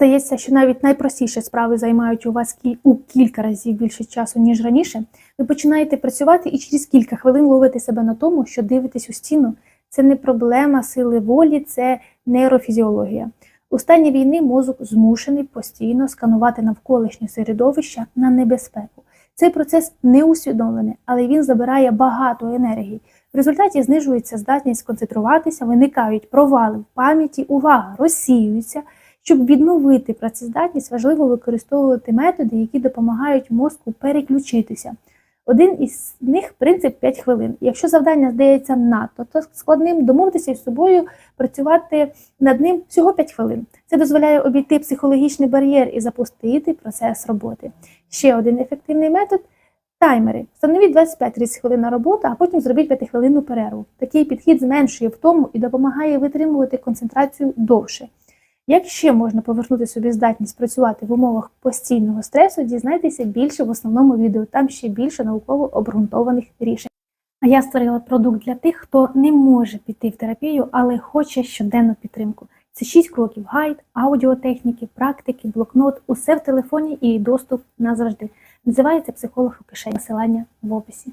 стається, що навіть найпростіші справи займають у вас у кілька разів більше часу, ніж раніше, ви починаєте працювати і через кілька хвилин ловите себе на тому, що дивитесь у стіну. Це не проблема сили волі, це нейрофізіологія. У стані війни мозок змушений постійно сканувати навколишнє середовище на небезпеку. Цей процес не усвідомлений, але він забирає багато енергії. В результаті знижується здатність сконцентруватися, виникають провали в пам'яті, увага розсіюється. Щоб відновити працездатність, важливо використовувати методи, які допомагають мозку переключитися. Один із них принцип 5 хвилин. Якщо завдання здається надто то складним, домовтеся із собою працювати над ним всього 5 хвилин. Це дозволяє обійти психологічний бар'єр і запустити процес роботи. Ще один ефективний метод таймери. Встановіть 25-30 хвилин на роботу, а потім зробіть 5-хвилинну перерву. Такий підхід зменшує втому і допомагає витримувати концентрацію довше. Як ще можна повернути собі здатність працювати в умовах постійного стресу, дізнайтеся більше в основному відео, там ще більше науково обґрунтованих рішень. А я створила продукт для тих, хто не може піти в терапію, але хоче щоденну підтримку. Це 6 кроків: гайд, аудіотехніки, практики, блокнот, усе в телефоні і доступ назавжди. Називається психолог у кишені. Посилання в описі.